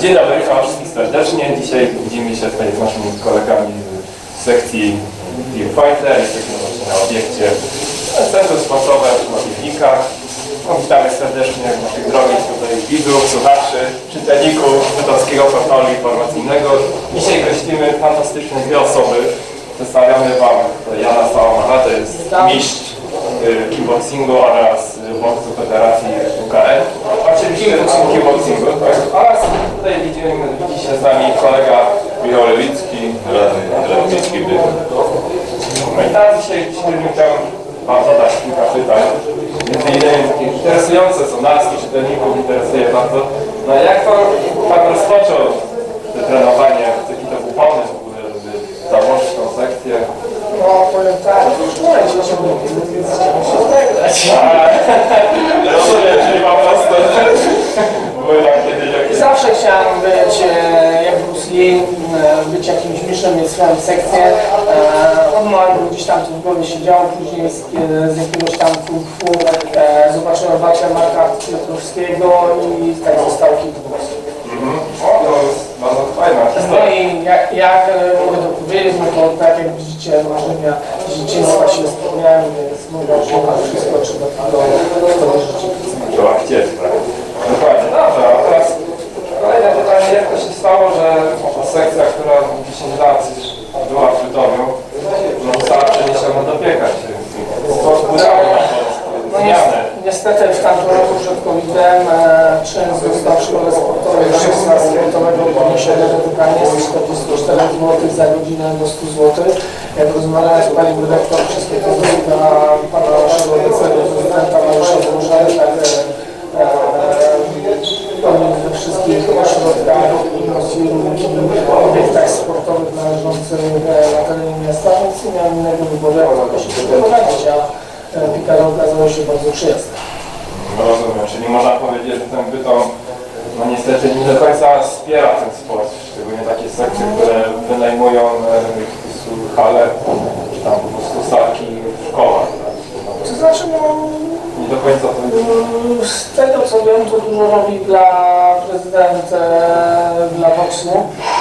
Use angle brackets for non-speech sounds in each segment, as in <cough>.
Dzień dobry, witam wszystkich serdecznie. Dzisiaj widzimy się tutaj z naszymi kolegami z sekcji Team Fighter. Jesteśmy właśnie na obiekcie Centrum Sportowe w Łapiwnikach. No, witamy serdecznie naszych drogich tutaj widzów, słuchaczy, czytelników Bytomskiego Portalu Informacyjnego. Dzisiaj gościmy fantastyczne dwie osoby. Przedstawiamy Wam Jana Sałamacha, to jest mistrz kickboxingu oraz boksu Federacji UKN. Oczywiście kickboxingu, tak. Oraz tutaj widzimy, widzi się z nami kolega Michał Lewicki. Lewicki był. No i teraz dzisiaj, dzisiaj chciałem Wam zadać kilka pytań. Między innymi interesujące są nas, czytelników interesuje bardzo. No jak to Pan rozpoczął trenowanie? Jaki to był pomysł w ogóle, żeby założyć tą sekcję? Rozumiem, czyli jakieś... Zawsze chciałem być e, jak Bruce Lee, e, być jakimś mistrzem, mieć swoją sekcję. E, Od małego gdzieś tam w głowie się działo, później z, z jakiegoś tam kung e, zobaczyłem walkę Marka Piotrowskiego i tak został kickboxing. No i jak, jak e, mogę to powiedzieć, no to tak jak widzicie, marzenia z dzieciństwa się spełniają, więc mówię, że wszystko trzeba tylko w to wierzyć. Trzeba chcieć, tak? Dokładnie. Dobrze, a teraz kolejne pytanie. Jak to się stało, że ta sekcja, która 10 lat była w Bytomiu, no, została przeniesiona do wpłynęło na tą No zmianę? Ni- niestety w tamtym roku przed COVID-em e, czyn został w szkole sportowej szkolnictwa sportowego podniesiony radykalnie z 44 zł za godzinę do 100 zł. Jak rozmawiałem z panią dyrektor, wszystkie te zasługa pana naszego obecnego prezydenta Mariusza Burza, tak e, e, pomiędzy wszystkich ośrodkach i obiektach sportowych należących e, na terenie miasta, więc nie miałem innego wyboru, jak się przeprowadzić, a e, Pikaro okazało się bardzo przyjazny. Czyli można powiedzieć, że ten Bytom no niestety nie do końca wspiera ten sport, szczególnie takie sekcje, które wynajmują e, hale, czy tam po prostu salki w szkołach. tak? To znaczy, no, Nie do końca to jest... z tego co wiem, to dużo robi dla prezydent e, dla Voxu,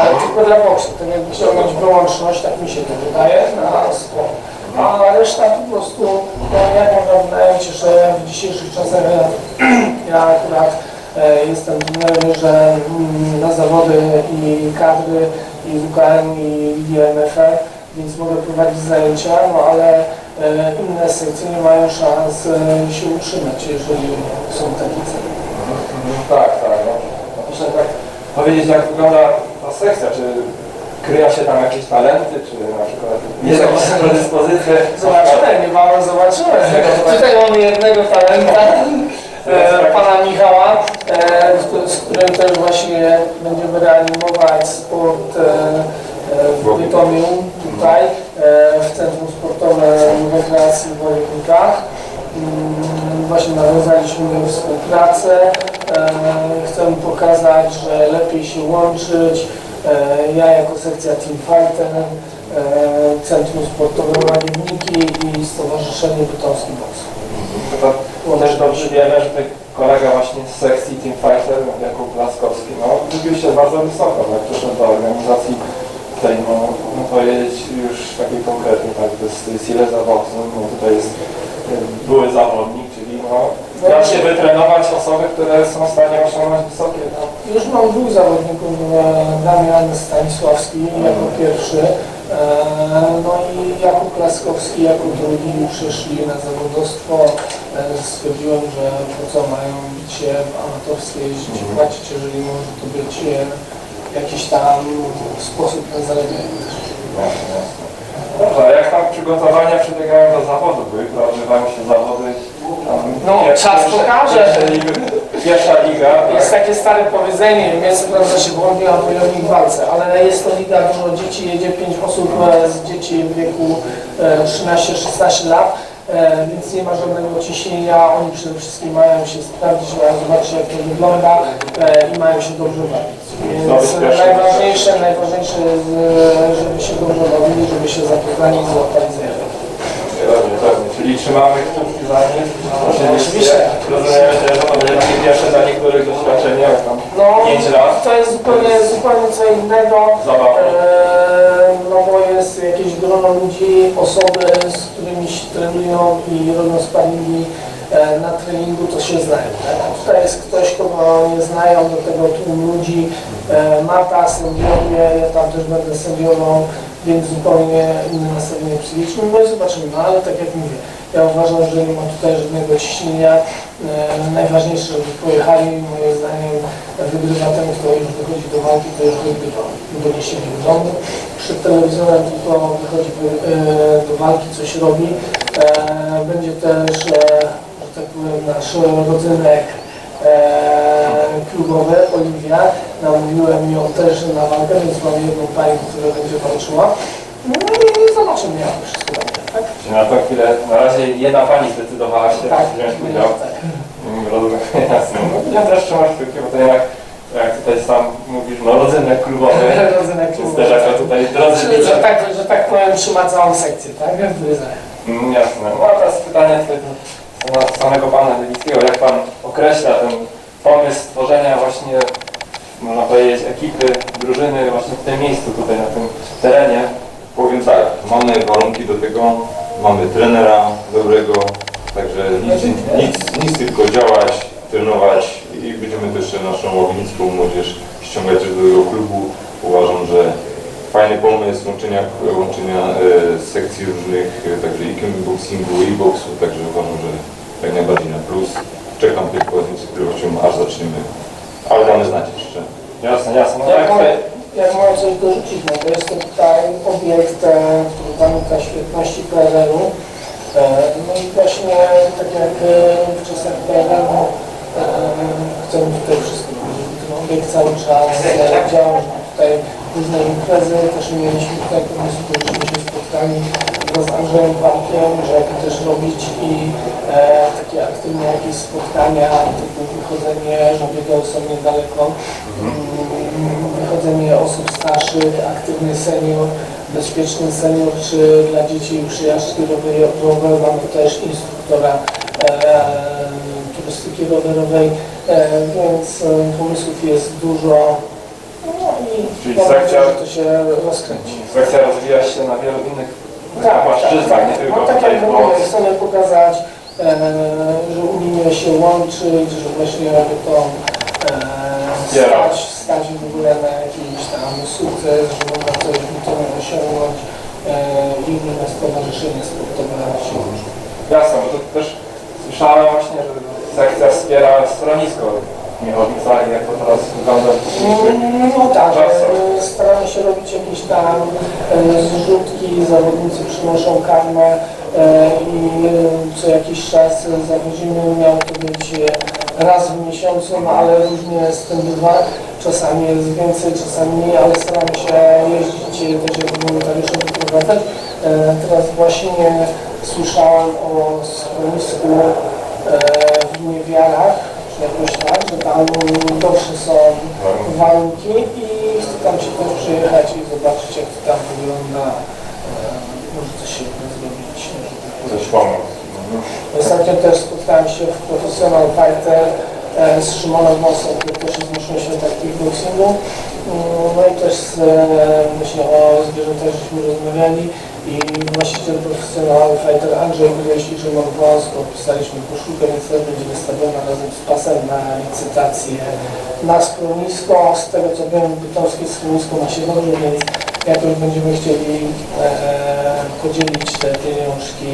ale tylko dla Voxu. Tak jakby chciał mieć wyłączność, tak mi się to wydaje, na sport. A reszta po prostu, no, jak można wynająć, że w dzisiejszych czasach e, <clears throat> ja akurat e, jestem dumny, że mm, na zawody i kadry, i WKM, i Ligi MFR, więc mogę prowadzić zajęcia, no ale e, inne sekcje nie mają szans e, się utrzymać, jeżeli są takie cele. Tak, tak. No. Proszę tak powiedzieć, jak wygląda ta sekcja, czy kryją się tam jakieś talenty, czy na przykład jest jakieś predyspozycje? Zobaczymy, niebawem zobaczymy. Tutaj mamy jednego talenta, <laughs> e, pana Michała, e, z- którym też właśnie będziemy reanimować sport e, w Bytomiu, tutaj, e, w Centrum Sportowym Rekreacji w Wojewnikach. Mm, Właśnie nawiązaliśmy współpracę. E, Chcemy pokazać, że lepiej się łączyć. E, Ja jako sekcja Team Fighter, e, Centrum Sportowe Łagiewnik i Stowarzyszenie Bytomski Box. To, też dobrze wiemy, że kolega właśnie z sekcji Team Fighter, Jakub Laskowski, no wybił się bardzo wysoko, jak przyszedł do organizacji tej, no, no powiedzieć już takiej konkretnej, tak, to jest, to jest ile zawodów, no tutaj jest y, były zawodnik, czyli no, da się wytrenować osoby, które są w stanie osiągnąć wysokie, no, Już mam dwóch zawodników, e, Damian Stanisławski jako pierwszy, e, no i Jakub Laskowski jako drugi przeszli na zawodowstwo. E, Stwierdziłem, że po co mają być e, amatorskie jeździć Mhm. płacić, jeżeli może to być jakiś tam sposób na zarabianie. Dobrze, a jak tam przygotowania przebiegają do zawodu, jutro odbywają się zawody, No, czas pokaże. Pierwsza liga, liga Jest tak? takie stare powiedzenie, niemieckie sprawdza się błądzi, a wojownik w walce, ale jest to liga, dużo dzieci, jedzie 5 osób e, z dzieci w wieku e, 13-16 lat, e, więc nie ma żadnego ciśnienia, oni przede wszystkim mają się sprawdzić, mają zobaczyć jak to wygląda e, i mają się dobrze bawić. Więc Zdobyć pierwsze najważniejsze, najważniejsze jest, e, żeby się dobrze bawili, żeby się zapoznali i złapali Czyli trzymamy kciuki za nich. Oczywiście. Rozumiem, że to będzie takie pierwsze dla niektórych tam No, 5 lat. to jest co innego, Zabawa. e, no bo jest jakieś grono ludzi, osoby, z którymi się trenują i robią sparingi na treningu, to się znają. Tak? Tutaj jest ktoś, kogo nie znają, do tego tłum ludzi, e, Marta, sędziowie, ja tam też będę sędziową, więc zupełnie inne nastawienie psychiczne, no i zobaczymy, no ale tak jak mówię, ja uważam, że nie ma tutaj żadnego ciśnienia, e, najważniejsze, żeby pojechali, moim zdaniem wygrywa ten, kto już wychodzi do walki, to już wygrywa, bo nie siedzi w domu, przed telewizorem tylko wychodzi e, do walki, coś robi, e, będzie też, e, tak nasz rodzynek e, klubowy, Oliwia, namówiłem ją też na walkę, więc mam jedną panią, która będzie walczyła. No i zobaczymy, jak to wszystko będzie, tak? Czyli na tą chwilę, na razie jedna pani zdecydowała się Tak, wziąć udział. tak. Mm, Rozumiem, <laughs> jasne. No, ja też trzymać kciuki, bo to jednak, jak tutaj sam mówisz, no rodzynek klubowy. <laughs> Rodzynek klubowy. też jako tutaj drodzy Czyli, że tak, że tak powiem, trzyma całą sekcję, tak? Mm, Jasne. No a teraz pytanie do samego pana Lewickiego. Jak pan określa ten pomysł stworzenia właśnie, można powiedzieć, ekipy, drużyny właśnie w tym miejscu, tutaj na tym terenie? Powiem tak, mamy warunki do tego, mamy trenera dobrego, także nic, nic, nic tylko działać, trenować i będziemy też naszą łowienicką młodzież ściągać do tego klubu. Uważam, że fajny pomysł łączenia, łączenia e, sekcji różnych, e, także i kickboxingu, i boksu, także uważam, że jak najbardziej na plus. Czekam tylko z niecierpliwością, aż zaczniemy, ale damy znać jeszcze. Jasne, jasne. No Jak, tak, mogę, jak mogę coś dorzucić, no to jest to tutaj obiekt, e, zamyka świetności PRL-u. E, No i właśnie tak jak e, w czasach PRL-u e, chcemy tutaj wszystko żeby ten obiekt cały czas e, działał, żeby tutaj różne imprezy, też mieliśmy tutaj pomysł, się spotkali. Z Andrzejem Walkiem, żeby też robić i e, takie aktywne jakieś spotkania, typu wychodzenie, że biegał są niedaleko, mm, wychodzenie osób starszych, aktywny senior, bezpieczny senior, czy dla dzieci przyjażdżki rowerowe, mamy też instruktora e, turystyki rowerowej, e, więc e, pomysłów jest dużo. I Czyli sekcja- że to się rozkręci. kwestia rozwija się na wielu innych Tak, płaszczyznach, tak, nie tak. tylko No tak tutaj jak w mówię, chcemy pokazać, e, że umiemy się łączyć, że właśnie jakby to e, stać, stać w ogóle na jakiś tam sukces, że można coś to osiągnąć e, i inne stowarzyszenie sportowe się łączą. Jasne, bo to też słyszałem właśnie, że sekcja wspiera schronisko i jak to teraz wygląda w dzisiejszych No tak, e, staramy się robić jakieś tam e, zrzutki, zawodnicy przynoszą karmę e, i co jakiś czas zawozimy, miało to być raz w miesiącu, no ale różnie z tym bywa, czasami jest więcej, czasami mniej, ale staramy się jeździć też jako wolontariusze wyprowadzać. Teraz właśnie słyszałem o schronisku w Niewiarach, jakoś tak, że tam gorsze są warunki i chcę tam się też przyjechać i zobaczyć jak to tam wygląda. E, Może coś się zrobić. tak coś pomóc. Ostatnio też spotkałem się w Professional Fighter e, z Szymonem Mosem, który też jest mistrzem świata w kickboxingu. Mm, No i też z, e, myślę o zwierzętach żeśmy rozmawiali i właściciel Professional Fighter Andrzej Gryś i Szymon Wąs podpisaliśmy koszulkę, więc też będzie wystawiona razem z pasem na licytację na schronisko. Z tego co wiem, bytomskie schronisko ma się dobrze, więc jakoś będziemy chcieli e, podzielić te pieniążki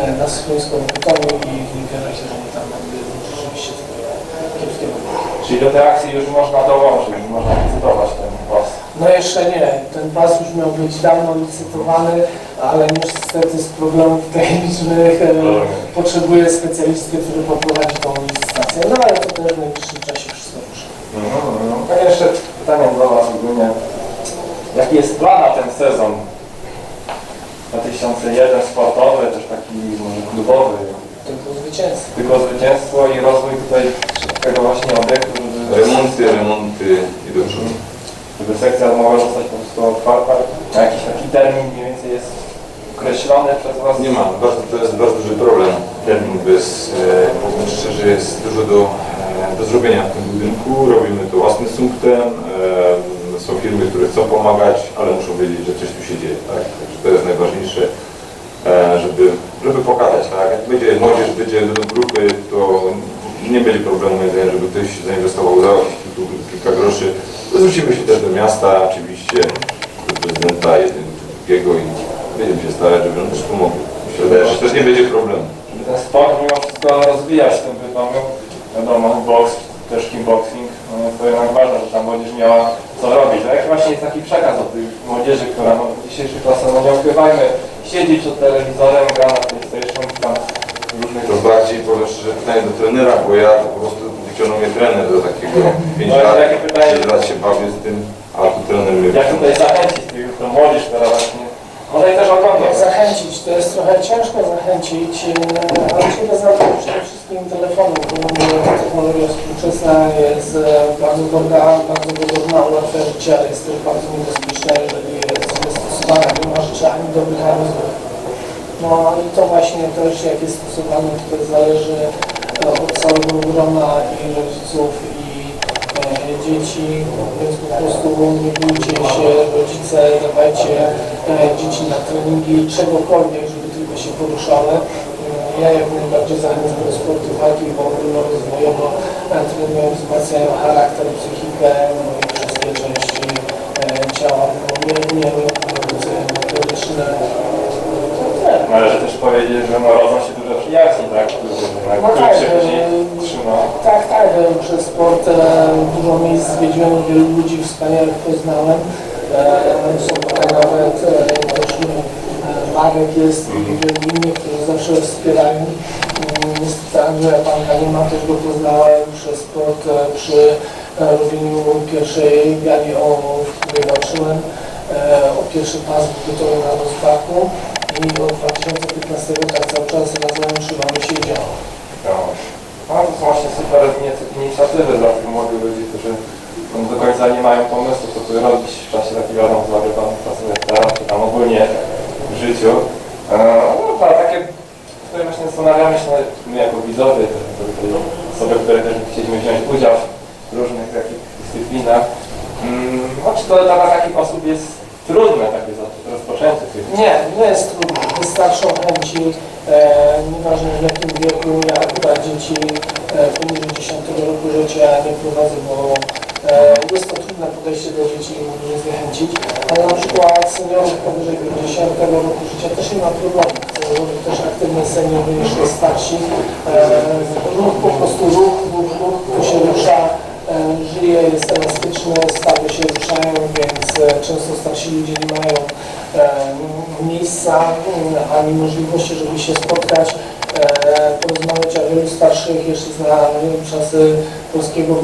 e, na schronisko w Bytomiu i w Nigerach, jeżeli tam jakby rzeczywiście było. Czyli do tej akcji już można dołączyć, już można licytować ten pas. No jeszcze nie, ten pas już miał być dawno licytowany, ale niestety z problemów technicznych e, potrzebuje specjalisty, który poprowadzi tą licytację. No ale to też w najbliższym czasie wszystko ruszy. Mhm, mhm. Tak jeszcze pytanie do Was ogólnie. Jaki jest plan na ten sezon 2001 sportowy, też taki może klubowy, Tylko zwycięstwo. tylko zwycięstwo i rozwój tutaj tego właśnie obiektu, żeby, Remonty, remonty i do przodu. żeby sekcja mogła zostać po prostu otwarta. A jakiś taki termin jest określony przez Was? Nie ma, bardzo, to jest bardzo duży problem. Termin e, powiem szczerze, jest dużo do, e, do zrobienia w tym budynku. Robimy to własnym sumptem. E, są firmy, pomagać, ale muszą wiedzieć, że coś tu się dzieje, tak? Także to jest najważniejsze, e, żeby, żeby pokazać, tak? Jak będzie młodzież, będzie do grupy, to nie będzie problemu, żeby ktoś zainwestował za kilka groszy. Zwrócimy się też do miasta, oczywiście, do prezydenta, jednego, drugiego i będziemy się starać, żeby on też pomógł. Myślę, że też nie będzie problemu. żeby ten sport mimo wszystko rozwijać w tym Bytomiu. Wiadomo, boks, też kickboxing, no, to jednak ważne, że ta młodzież miała co robić. A jaki właśnie jest taki przekaz od tej młodzieży, która no, w dzisiejszych czasach, no nie ukrywajmy, siedzi przed telewizorem, gra na PlayStation, tam różnych... To bardziej powiem szczerze pytanie do trenera, bo ja to po prostu wyciągnął mnie trener do takiego 5 No lat, jakie pytanie? 7 lat się bawię z tym, a tu trener mnie Jak tutaj zachęcić tych, młodzież, która właśnie... Może i też ogląda. Jak zachęcić, to jest trochę ciężko zachęcić, e, ale się to znaczy przede wszystkim telefonu, bo technologia współczesna jest e, bardzo dobra, bardzo wygodna, ułatwia życie, ale jest też bardzo niebezpieczna, jeżeli jest wystosowana, nie ma rzeczy ani dobrych, ani złych. No i to właśnie też jak jest stosowane, to zależy e, od całego grona i rodziców i dzieci, więc po prostu nie bójcie się, rodzice, dawajcie dzieci na treningi, czegokolwiek, żeby tylko się poruszały. E, Ja jak najbardziej zachęcam do sportu walki, bo rozwojowo e, trenują, wzmacniają charakter, psychikę no i wszystkie części e, ciała, no, nie, nie motoryczne. Tak. Należy też powiedzieć, że no, rodzą się duże przyjaźni, tak? No no, tak, się e, trzyma. Tak, tak, przez sport dużo miejsc zwiedziłem, wielu ludzi wspaniałych poznałem. Są nawet e, też e, Marek jest i wielu innych, którzy zawsze wspierają. Mm, Niestety Andrzeja Panka nie ma, też go poznałem przez sport przy robieniu pierwszej gali o, której walczyłem. O pierwszy pas gotowy na rozbaku i od 2015 tak cały czas razem trzymamy się i działamy. No. To są właśnie super inicjatywy dla tych młodych ludzi, którzy do końca nie mają pomysłu, co tu robić w czasie takiego wiadomo, że pan pracuje teraz, czy tam ogólnie w życiu. E, no, a takie, które właśnie zastanawiamy się, no, my jako widzowie, te, te, te osoby, które też chcieliśmy wziąć udział w różnych takich dyscyplinach, mm, no, czy to dla takich osób jest trudne takie za- rozpoczęcie tych Nie, nie jest trudno. Wystarczą chęci, e, nieważne w jakim wieku. Ja akurat dzieci e, poniżej 10 roku życia nie prowadzę, bo e, jest to trudne podejście do dzieci i może zniechęcić, ale na przykład seniorów powyżej 50 roku życia też nie ma problemu. Zrobić też aktywny senior niż starsi. E, ruch, po prostu ruch, ruch, ruch, tu się rusza. E, żyje, jest elastyczny, stawy się ruszają, więc e, często starsi ludzie nie mają miejsca ani możliwości, żeby się spotkać, porozmawiać, a wielu starszych jeszcze zna czasy polskiego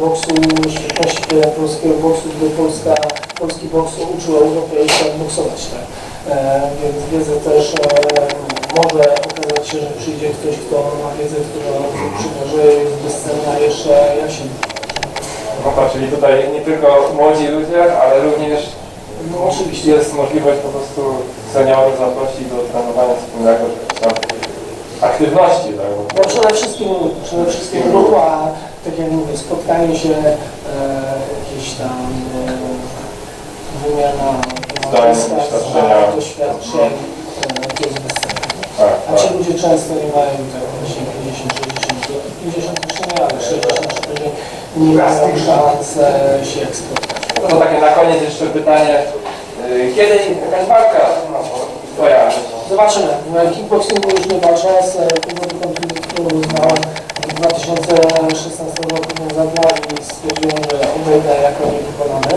boksu, świetności polskiego boksu, gdy Polska, polski boks uczył Europejczyków jak boksować, tak? E, więc wiedzę też e, może okazać się, że przyjdzie ktoś, kto ma wiedzę, która przykaże jest bezcenna jeszcze jak się No tak, czyli tutaj nie tylko młodzi ludzie, ale również No oczywiście. jest możliwość po prostu seniorów zaprosić do trenowania wspólnego, jakichś tam aktywności, tak? No przede wszystkim, przede wszystkim ruch, a tak jak mówię, spotkanie się, e, jakieś tam e, wymiana Zdań, doświadczenia. doświadczeń, jest bezcenne. Tak, A tak. ci ludzie często nie mają tak właśnie 50, 60 lat, 50 jeszcze nie, ale 60 cztery nie mają szans e, się spotkać. No to takie na koniec jeszcze pytanie. Yy, Kiedy jakaś walka? No, twoja. Zobaczymy. W kickboxingu już nie walczę z e, powrotu kontuzji, którą uznałem w 2016 roku zadła i stwierdziłem, że obejdę jako niewykonany.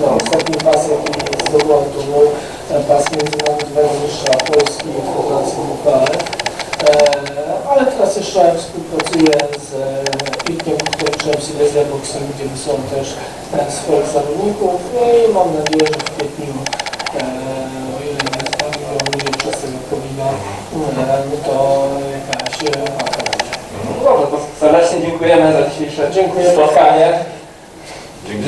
No, ostatni pas jaki zdobyłem to był e, pas międzynarodowego mistrza Polski w Federacji WKF. E, ale teraz jeszcze współpracuję z e, Irkiem Kuchtowiczem Silesia Boxing, gdzie są też swoich zawodników No i mam nadzieję, że w kwietniu o ile nie sprawiło mnie przez tego no to jakaś walka będzie. No dobrze, to serdecznie dziękujemy za dzisiejsze Dziękuję. spotkanie.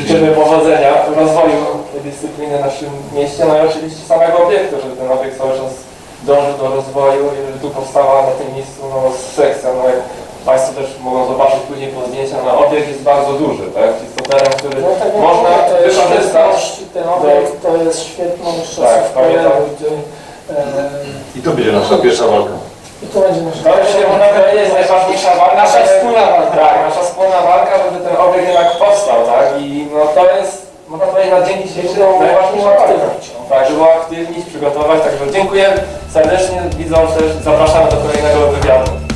Życzymy powodzenia w rozwoju tej dyscypliny w naszym mieście, no i oczywiście samego obiektu, żeby ten obiekt cały czas dążył do rozwoju i żeby tu powstała na tym miejscu no, sekcja, no jak Państwo też mogą zobaczyć później po zdjęciach, no obiekt jest bardzo duży, tak? Jest to teren, który no, tak można wykorzystać. Ten obiekt to jest świetny mistrzostwo tak, w Korea, gdzie... E... I to będzie nasza pierwsza walka. I to będzie nasza To już można powiedzieć jest najważniejsza walka. Nasza wspólna walka. Tak, nasza wspólna walka, żeby ten obiekt jednak powstał, tak? I no to jest, można powiedzieć, na dzień dzisiejszy tak. najważniejsza walka. Tak, żeby aktywnić, przygotować. Także dziękuję serdecznie widzom też, zapraszamy do kolejnego wywiadu.